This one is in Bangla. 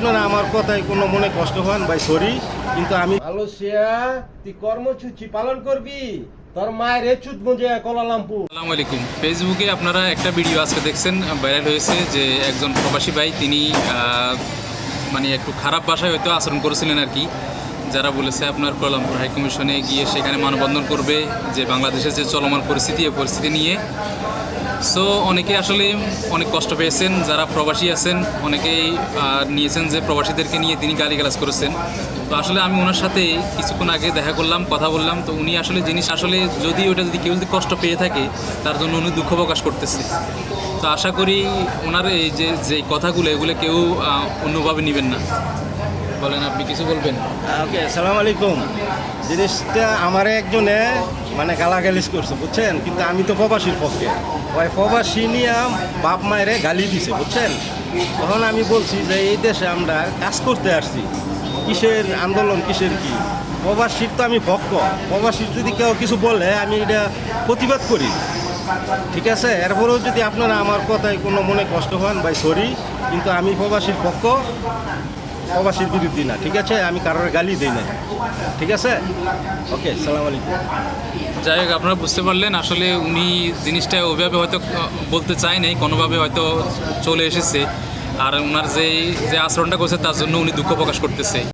আপনারা আমার কথায় কোনো মনে কষ্ট হন ভাই সরি কিন্তু আমি মালয়েশিয়া তুই কর্মসূচি পালন করবি। তোর মায়ের এচুত মজে কলালামপুর। আসসালামু আলাইকুম। ফেসবুকে আপনারা একটা ভিডিও আজকে দেখছেন ভাইরাল হয়েছে যে একজন প্রবাসী ভাই তিনি আহ, মানে একটু খারাপ ভাষায় হয়তো আচরণ করেছিলেন আর কি। যারা বলেছে আপনার কোয়ালামপুর হাইকমিশনে গিয়ে সেখানে মানববন্ধন করবে যে বাংলাদেশের যে চলমান পরিস্থিতি, এই পরিস্থিতি নিয়ে। সো অনেকে আসলে অনেক কষ্ট পেয়েছেন, যারা প্রবাসী আছেন, অনেকেই নিয়েছেন যে প্রবাসীদেরকে নিয়ে তিনি গালিগালাজ করেছেন। তো আসলে আমি ওনার সাথে কিছুক্ষণ আগে দেখা করলাম, কথা বললাম। তো উনি আসলে জিনিস আসলে যদি ওটা যদি কেউ যদি কষ্ট পেয়ে থাকে, তার জন্য উনি দুঃখ প্রকাশ করতেছে। তো আশা করি ওনার এই যে যে কথাগুলো, এগুলো কেউ অন্যভাবে নেবেন না। বলেন, আপনি কিছু বলবেন? ওকে আসসালামু আলাইকুম। জিনিসটা আমার একজনে মানে গালাগালিজ করছে, বুঝছেন? কিন্তু আমি তো প্রবাসীর পক্ষে। ওই প্রবাসী নিয়ে বাপ মায়েরে গালি দিছে, বুঝছেন? তখন আমি বলছি যে, এই দেশে আমরা কাজ করতে আসছি। কিসের আন্দোলন, কিসের কি? প্রবাসীর তো আমি পক্ষ প্রবাসীর যদি কেউ কিছু বলে, আমি এটা প্রতিবাদ করি। ঠিক আছে? এরপরেও যদি আপনারা আমার কথায় কোনো মনে কষ্ট হন, ভাই সরি কিন্তু আমি প্রবাসীর পক্ষ প্রবাসীর বিরুদ্ধে না, ঠিক আছে? আমি কারোর গালি দিই না, ঠিক আছে? ওকে, সালাম আলাইকুম। যাই হোক, আপনারা বুঝতে পারলেন, আসলে উনি জিনিসটা ওইভাবে হয়তো বলতে চায় নাই, কোনোভাবে হয়তো চলে এসেছে। আর ওনার যে যে আচরণটা করছে, তার জন্য উনি দুঃখ প্রকাশ করতেছে।